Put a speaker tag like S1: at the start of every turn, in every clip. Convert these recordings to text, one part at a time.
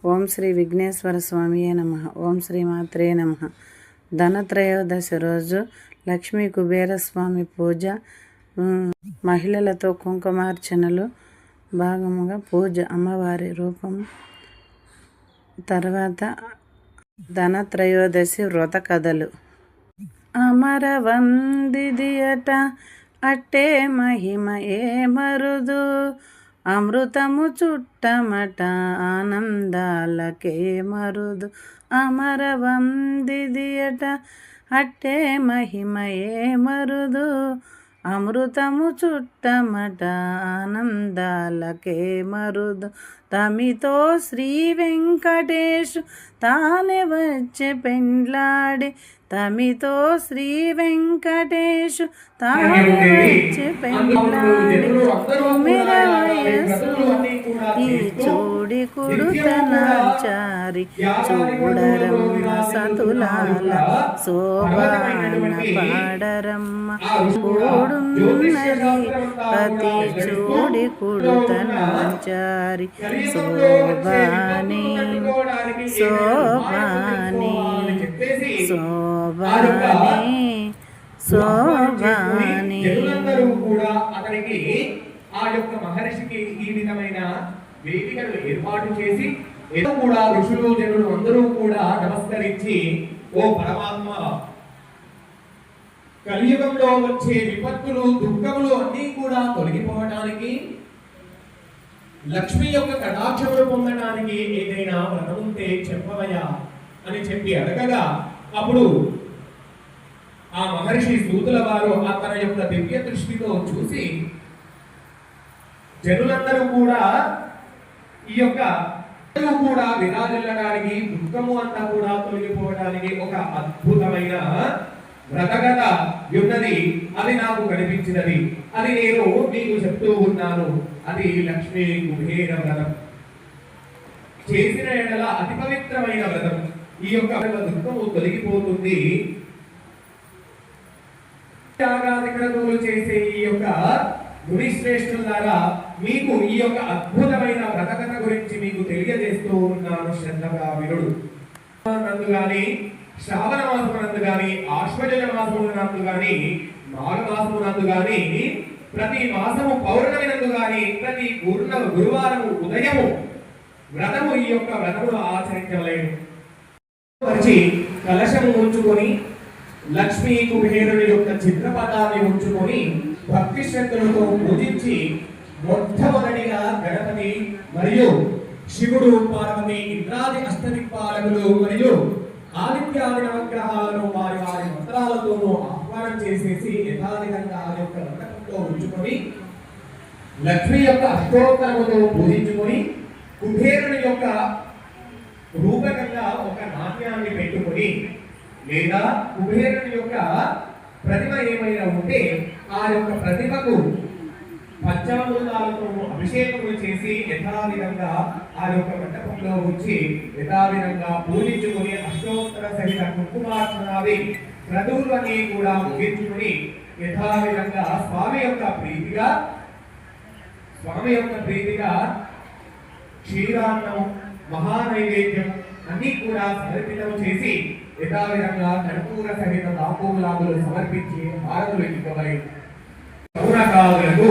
S1: ఓం శ్రీ విఘ్నేశ్వర స్వామియే నమ. ఓం శ్రీ మాత్రే నమ. ధనత్రయోదశి రోజు లక్ష్మీ కుబేర స్వామి పూజ మహిళలతో కుంకుమార్చనలు భాగముగా పూజ అమ్మవారి రూపం. తర్వాత ధనత్రయోదశి వ్రత కథలు. అమరవందిదియట అట్టే మహిమ ఏ మరుదు? అమృతము చుట్టమట ఆనందాలకే మరుదు. అమరవందిదియట అట్టే మహిమయే మరుదు. అమృతము చుట్టమట ఆనందాలకే మరుదు. తమితో శ్రీ వెంకటేశు తానే వచ్చే పెండ్లాడి. తమితో శ్రీ వెంకటేశు తానే వచ్చే పెండ్లాడి. తొమ్మిద వయసు ఈ చూడి కుడుతనాచారి చూడరమ్మ సతులాల శోభాన పాడరమ్మ. కూడున్నది ప్రతి చూడి కుడుతనాచారి శోభాని శోభాని శోభాని శోభాని.
S2: కూడా అతనికి ఆ యొక్క మహర్షికి ఈ విధమైన వేదికను ఏర్పాటు చేసి ఏదో కూడా ఋషులు జనులు అందరూ కూడా నమస్కరించి ఓ పరమాత్మ కలియుగంలో వచ్చే విపత్తులు దుఃఖములు అన్నీ కూడా తొలగిపోవడానికి లక్ష్మి యొక్క కటాక్షములు పొందడానికి ఏదైనా వ్రతం ఉంటే చెప్పవయా అని చెప్పి అడగగా అప్పుడు ఆ మహర్షి సూతుల వారు ఆ తన యొక్క దివ్య దృష్టితో చూసి జనులందరూ కూడా ఈ యొక్క కూడా విరాజిల్లడానికి దుఃఖము అంతా కూడా తొలగిపోవడానికి ఒక అద్భుతమైన వ్రతగత ఉన్నది అది నాకు కనిపించినది. అది నేను మీకు చెప్తూ ఉన్నాను. అది లక్ష్మీ కుబేర వ్రతం. చేసిన ఎడల అతి పవిత్రమైన వ్రతం. ఈ యొక్క దుఃఖము తొలగిపోతుంది. త్యాగాధికరణములు చేసే ఈ యొక్క గురి ద్వారా మీకు ఈ యొక్క అద్భుతమైన వ్రతకథ గురించి మీకు తెలియజేస్తూ ఉన్నాను శ్రద్ధగా వినుడు. అందుగాని శ్రావణ మాసమునందు గాని ఆశ్వజన మాసమునందు గాని మాఘ మాసమునందు గాని ప్రతి మాసము పౌర్ణమి నందు గాని ప్రతి పూర్ణ గురువారము ఉదయము వ్రతము ఈ యొక్క వ్రతమును ఆచరించలేము పరిచి కలశము ఉంచుకొని లక్ష్మీ కుబేరుని యొక్క చిత్రపటాన్ని ఉంచుకొని భక్తి శ్రద్ధలతో పూజించి మొట్టమొదటిగా గణపతి మరియు శివుడు పార్వతి ఇంద్రాది అష్టదిక్పాలకులు మరియు ఆదిత్యాది నవగ్రహాలను వారి వారి మంత్రాలతోనూ ఆహ్వానం చేసేసి యథావిధంగా ఆ యొక్క రథకంలో ఉంచుకొని లక్ష్మి యొక్క అష్టోత్తరముతో పూజించుకొని కుబేరుని యొక్క రూపకంగా ఒక నాట్యాన్ని పెట్టుకొని లేదా కుబేరుని యొక్క ప్రతిమ ఏమైనా ఉంటే ఆ యొక్క ప్రతిమకు పంచామృతాలతో అభిషేకములు చేసి యథావిధంగా ఆ యొక్క మంటపంలో ఉంచి యథావిధంగా పూజించుకొని అష్టోత్తర సహిత కుంకుమార్చనాది క్రతువులన్నీ కూడా ముగించుకుని యథావిధంగా స్వామి యొక్క ప్రీతిగా స్వామి యొక్క ప్రీతిగా క్షీరాన్నం మహానైవేద్యం అన్ని కూడా సమర్పితం చేసి యథావిధంగా కర్పూర సహిత తాంబూలాదులు సమర్పించి హారతులు ఇవ్వబడి శౌనకాదులకు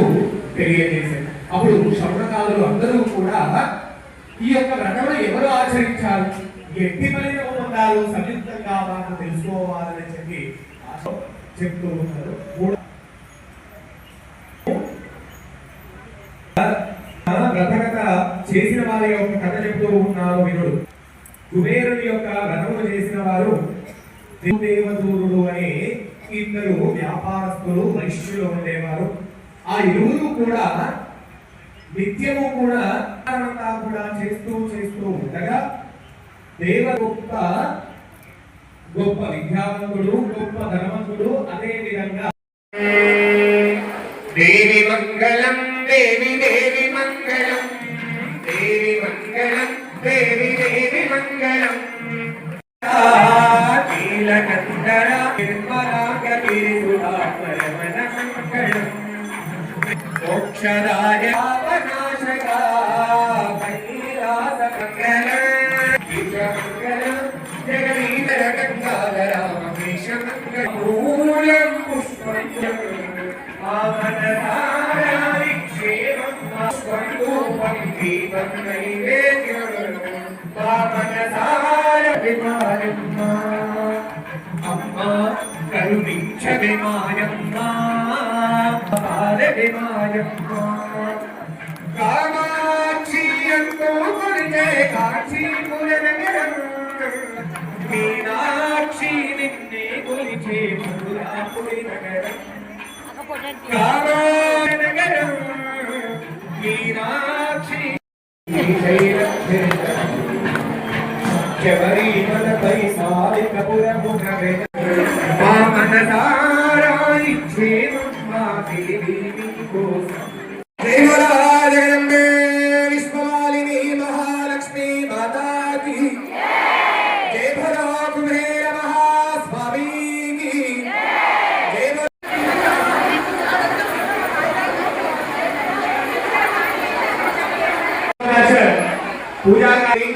S2: తెలియజేశారు. అప్పుడు శౌనకాదులు అందరూ కూడా ఈ యొక్క వ్రతమును ఎవరు ఆచరించారు? ఎట్టి ఫలితం ఉంటారు సంయుక్తంగా వారు తెలుసుకోవాలని చెప్పి చెప్తూ ఉన్నారు. మూడు చేసిన వారి యొక్క కథ చెప్తూ ఉన్నారు వినుడు కుబేరుని యొక్క వ్రతము చేసిన వారు దేవదూరుడు అనే ఇద్దరు వ్యాపారస్తులు వైశ్యులు ఉండేవారు. ఆ ఇరువురు కూడా నిత్యము కూడా కూడా చేస్తూ చేస్తూ ఉండగా దేవ గొప్ప గొప్ప విద్యావంతుడు గొప్ప ధనవంతుడు అదే విధంగా దేవి మంగళం దేవి దేవి మంగళం. దేవి మంగళం దేవి దేవి మంగళం. మంగళం. మోక్షరాయ పావనాశగా కరుణించమాయమ్మ పాలమాయమ్మ కామాక్షి ఎంతో కొరితే కాక్షి పులనగరం మీనాక్షి నిన్నే కొలిచే పురాపురి నగరం కామానగరం మీనాక్షి శబరిమలపై సాలికపురము మా మనసారాయి క్షేమమ్మా దేవి నీకోసం పూజా గారి